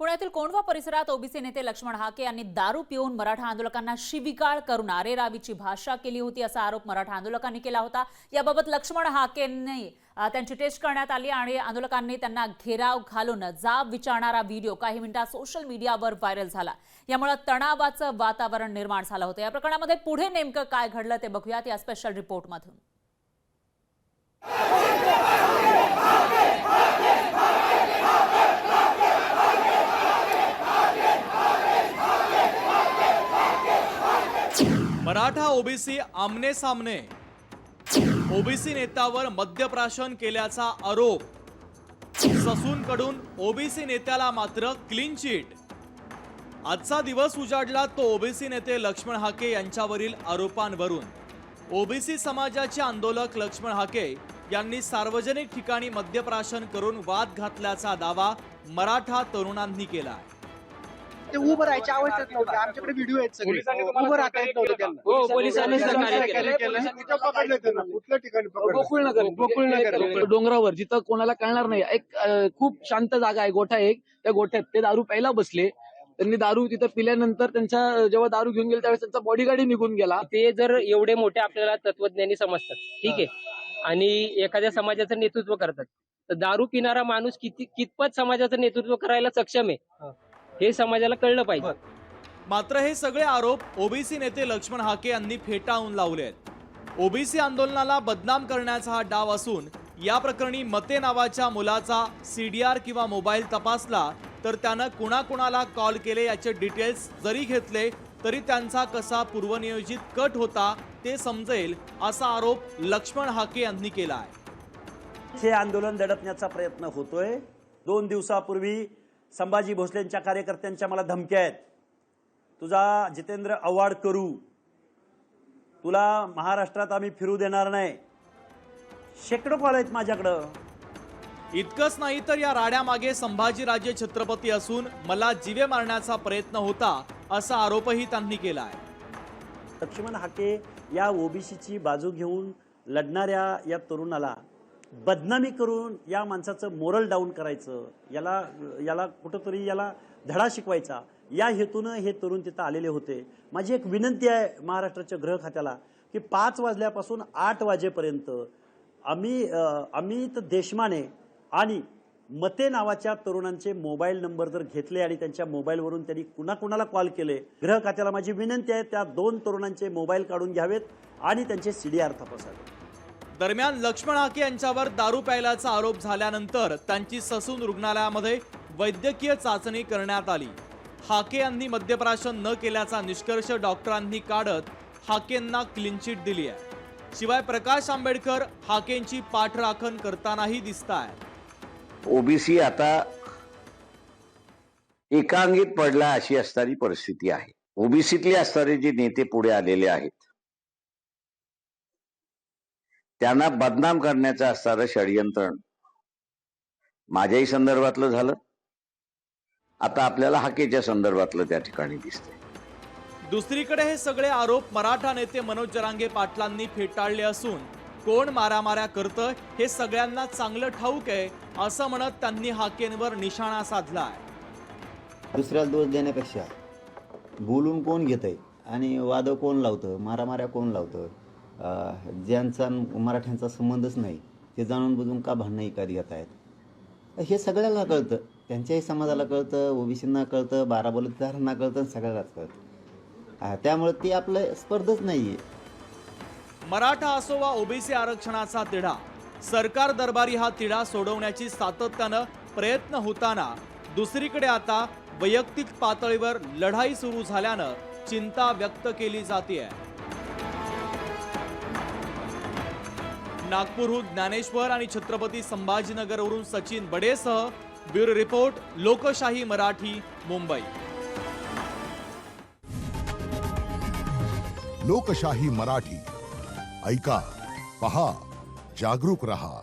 पुण्यातील कोंढवा परिसरात ओबीसी नेते लक्ष्मण हाके यांनी दारू पिऊन मराठा आंदोलकांना शिविगाळ करून आरेरावीची भाषा केली होती असा आरोप मराठा आंदोलकांनी केला होता. याबाबत लक्ष्मण हाकेंनी त्यांची टेस्ट करण्यात आली आणि आंदोलकांनी त्यांना घेराव घालून जाब विचारणारा व्हिडिओ काही मिनिटात सोशल मीडियावर व्हायरल झाला. यामुळे तणावाचं वातावरण निर्माण झालं होतं. या प्रकरणामध्ये पुढे नेमकं काय घडलं ते बघूयात या स्पेशल रिपोर्टमधून मराठा ओबीसी आमने सामने. ओबीसी नेत्यावर मद्यप्राशन केल्याचा आरोप. ससूनकडून ओबीसी नेत्याला मात्र क्लीन चिट. आजचा दिवस उजाडला तो ओबीसी नेते लक्ष्मण हाके यांच्यावरील आरोपांवरून. ओबीसी समाजाचे आंदोलक लक्ष्मण हाके यांनी सार्वजनिक ठिकाणी मद्यप्राशन करून वाद घातल्याचा दावा मराठा तरुणांनी केला ते उभं राहायची आवश्यक नव्हती. आमच्याकडे व्हिडिओ आहेत सगळे. उभं राहता येत नव्हतं त्यांना. हो पोलिसांनी सहकार्य केलं. पकडलं त्यांना? कुठल्या ठिकाणी पकडलं? गोकुळनगर. गोकुळनगर. डोंगरावर जिथं कोणाला कळणार नाही. एक अं, खूप शांत जागा आहे. गोठा एक. त्या गोठ्यात ते दारू प्यायला बसले. त्यांनी दारू तिथं पिल्यानंतर त्यांच्या जेव्हा दारू घेऊन गेले त्यावेळेस त्यांचा बॉडीगार्ड निघून गेला. ते जर एवढे मोठे आपल्याला तत्वज्ञानी समजतात. ठीक आहे. आणि एखाद्या समाजाचं नेतृत्व करतात. तर दारू पिणारा माणूस किती कितपत समाजाचं नेतृत्व करायला सक्षम आहे? हे समाजाला कळलं पाहिजे. मात्र हे सगळे आरोप ओबीसी नेते लक्ष्मण हाके यांनी फेटाळून लावले आहेत. ओबीसी आंदोलनाला बदनाम करण्याचा हा डाव असून या प्रकरणी मते नावाच्या मुलाचा सीडीआर किंवा मोबाईल तपासला तर त्यानं कुणाकुणाला कॉल केले याचे डिटेल्स जरी घेतले तरी त्यांचा कसा पूर्वनियोजित कट होता ते समजेल असा आरोप लक्ष्मण हाके यांनी केला आहे. हे आंदोलन दडपण्याचा प्रयत्न होतोय. दोन दिवसापूर्वी संभाजी भोसलेंच्या कार्यकर्त्यांच्या मला धमक्या आहेत. तुझा जितेंद्र आव्हाड करू. तुला महाराष्ट्रात आम्ही फिरू देणार नाही. शेकडो कॉल आहेत माझ्याकडं. इतकंच नाही तर या राड्यामागे संभाजीराजे छत्रपती असून मला जिवे मारण्याचा प्रयत्न होता असा आरोपही त्यांनी केला आहे लक्ष्मण हाके या ओबीसीची बाजू घेऊन लढणाऱ्या या तरुणाला बदनामी करून या माणसाचं मोरल डाऊन करायचं याला याला कुठंतरी याला धडा शिकवायचा या हेतूनं हे तरुण तिथं आलेले होते. माझी एक विनंती आहे महाराष्ट्राच्या गृह खात्याला की पाच वाजल्यापासून आठ वाजेपर्यंत आम्ही अमित देशमाने आणि मते नावाच्या तरुणांचे मोबाईल नंबर जर घेतले आणि त्यांच्या मोबाईलवरून त्यांनी कुणाकुणाला कॉल केले गृह खात्याला माझी विनंती आहे त्या दोन तरुणांचे मोबाईल काढून घ्यावेत आणि त्यांचे सीडीआर तपासावे. दरम्यान लक्ष्मण हाके यांच्यावर दारू प्यायल्याचा आरोप झाल्यानंतर त्यांची ससून रुग्णालयामध्ये वैद्यकीय चाचणी करण्यात आली. हाके यांनी मद्यप्राशन न केल्याचा निष्कर्ष डॉक्टरांनी काढत हाकेंना क्लीन चिट दिली आहे. शिवाय प्रकाश आंबेडकर हाकेंची पाठराखण करतानाही दिसत आहे ओबीसी आता एकांगीत पडला अशी असणारी परिस्थिती आहे. ओबीसीतले असणारे जे नेते पुढे आलेले आहेत त्यांना बदनाम करण्याचं असणारं षडयंत्र. माझ्याही संदर्भातलं झालं. आता आपल्याला हाकेच्या संदर्भातलं त्या ठिकाणी दिसतंय. दुसरीकडे हे सगळे आरोप मराठा नेते मनोज जरांगे पाटलांनी फेटाळले असून कोण मारामाऱ्या करतं हे सगळ्यांना चांगलं ठाऊक आहे असं म्हणत त्यांनी हाकेंवर निशाणा साधला आहे दुसऱ्याला दोष देण्यापेक्षा बोलून कोण घेतंय आणि वाद कोण लावतं मारामाऱ्या कोण लावतं ज्यांचा मराठ्यांचा संबंधच नाही ते जाणून बुजून का भांडणं इकात घेत आहेत? हे सगळ्याला कळतं. त्यांच्याही समाजाला कळतं ओबीसींना कळतं बारा बलुतेदारांना कळतं सगळ्यालाच कळतं. त्यामुळे ते आपलं स्पर्धच नाही आहे मराठा असो वा ओबीसी आरक्षणाचा तिढा सरकार दरबारी हा तिढा सोडवण्याची सातत्यानं प्रयत्न होताना दुसरीकडे आता वैयक्तिक पातळीवर लढाई सुरू झाल्यानं चिंता व्यक्त केली जाते नागपूरहून ज्ञानेश्वर आणि छत्रपती संभाजीनगरवरून सचिन बडेसह ब्युरो रिपोर्ट लोकशाही मराठी मुंबई. लोकशाही मराठी. ऐका पहा जागरूक रहा.